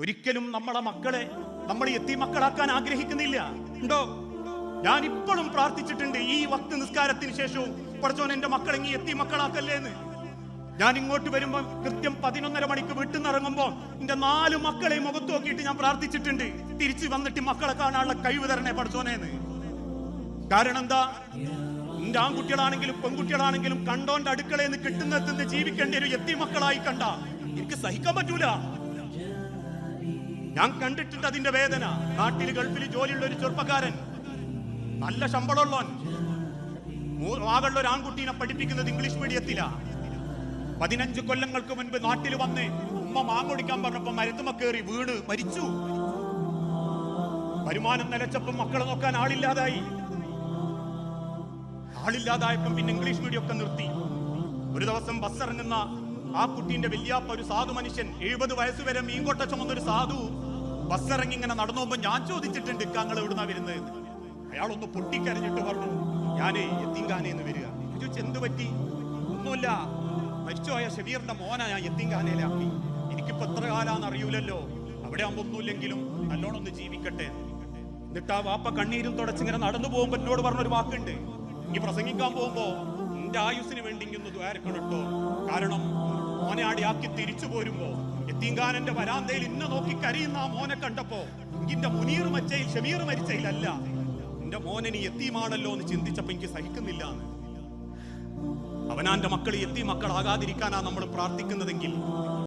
ഒരിക്കലും നമ്മളെ മക്കളെ നമ്മൾ എത്തി മക്കളാക്കാൻ ആഗ്രഹിക്കുന്നില്ല. ഉണ്ടോ? ഞാൻ ഇപ്പോഴും പ്രാർത്ഥിച്ചിട്ടുണ്ട് ഈ വക്ത് നിസ്കാരത്തിന് ശേഷവും പഠിച്ചോൻ എന്റെ മക്കളെ നീ എത്തി മക്കളാക്കല്ലേന്ന്. ഞാൻ ഇങ്ങോട്ട് വരുമ്പോൾ കൃത്യം പതിനൊന്നര മണിക്ക് വീട്ടിൽ നിന്ന് ഇറങ്ങുമ്പോ എന്റെ നാല് മക്കളെ മുഖത്ത് നോക്കിയിട്ട് ഞാൻ പ്രാർത്ഥിച്ചിട്ടുണ്ട്. തിരിച്ചു വന്നിട്ട് മക്കളെ കാണാനുള്ള കഴിവ് തരണേ പഠിച്ചോനേന്ന് കാരണം എന്താ? എന്റെ ആൺകുട്ടികളാണെങ്കിലും പെൺകുട്ടികളാണെങ്കിലും കണ്ടോന്റെ അടുക്കളയിൽ നിന്ന് കിട്ടുന്നതിന് ജീവിക്കേണ്ട ഒരു എത്തി മക്കളായി കണ്ട. എനിക്ക് സഹിക്കാൻ പറ്റൂല. ഞാൻ കണ്ടിട്ടുണ്ട് അതിന്റെ വേദന. നാട്ടിൽ ഗൾഫിൽ ജോലിയുള്ള ഒരു ചെറുപ്പക്കാരൻ. നല്ല ശമ്പളമുള്ളവൻ. മൂ- ഒരു ആൺകുട്ടീനെ പഠിപ്പിക്കുന്നത് ഇംഗ്ലീഷ് മീഡിയത്തിലാ. പതിനഞ്ച് കൊല്ലങ്ങൾക്ക് മുൻപ് നാട്ടിൽ വന്ന് ഉമ്മ മാങ്ങൊടിക്കാൻ പറഞ്ഞപ്പോ മരത്തുമ കയറി വീണ് മരിച്ചു. വരുമാനം നിലച്ചപ്പം മക്കളെ നോക്കാൻ ആളില്ലാതായി. ആളില്ലാതായപ്പം പിന്നെ ഇംഗ്ലീഷ് മീഡിയം ഒക്കെ നിർത്തി. ഒരു ദിവസം ബസ് ഇറങ്ങുന്ന ആ കുട്ടീന്റെ വല്യാപ്പ ഒരു സാധു മനുഷ്യൻ എഴുപത് വയസ്സുവരെ മീൻകൊട്ട ചുമന്ന ഒരു സാധു ബസ് ഇറങ്ങി ഇങ്ങനെ നടന്നു പോകുമ്പോ ഞാൻ ചോദിച്ചിട്ടുണ്ട് ഇക്കാങ്ങൾ എവിടുന്നാ വരുന്നത് എന്ന്. അയാളൊന്ന് പൊട്ടിക്കരഞ്ഞിട്ട് പറഞ്ഞു ഞാനേ എത്തിങ്കാനേന്ന് വരിക. എന്ത് പറ്റി? ഒന്നുമില്ല. മരിച്ചുപോയ ഷബീറിന്റെ മോനാ ഞാൻ എത്തിങ്കാനയിലാക്കി എനിക്കിപ്പോ എത്ര കാലാന്ന് അറിയൂലല്ലോ. അവിടെ ആകുമ്പോ ഒന്നുമില്ലെങ്കിലും നല്ലോണം ഒന്ന് ജീവിക്കട്ടെ. എന്നിട്ട് ആ വാപ്പ കണ്ണീരും തുടച്ചിങ്ങനെ നടന്നു പോകുമ്പോ എന്നോട് പറഞ്ഞൊരു വാക്കുണ്ട്. ഇനി പ്രസംഗിക്കാൻ പോകുമ്പോ എന്റെ ആയുസിന് വേണ്ടി ഇങ്ങനെ ദ്വാരക്കണം കേട്ടോ. കാരണം മോനെ ആക്കി തിരിച്ചു പോരുമ്പോ എത്തിങ്കാനന്റെ വരാന്തയിൽ ഇന്ന നോക്കി കരയുന്ന ആ മോനെ കണ്ടപ്പോ എന്റെ മുനീർ മച്ചയിൽ ഷമീർ മരിച്ചയിലല്ല. എന്റെ നീ എത്തിയുമാണല്ലോ എന്ന് ചിന്തിച്ചപ്പോ എനിക്ക് സഹിക്കുന്നില്ല അവനാന്റെ മക്കൾ എത്തി മക്കളാകാതിരിക്കാനാ നമ്മൾ പ്രാർത്ഥിക്കുന്നതെങ്കിൽ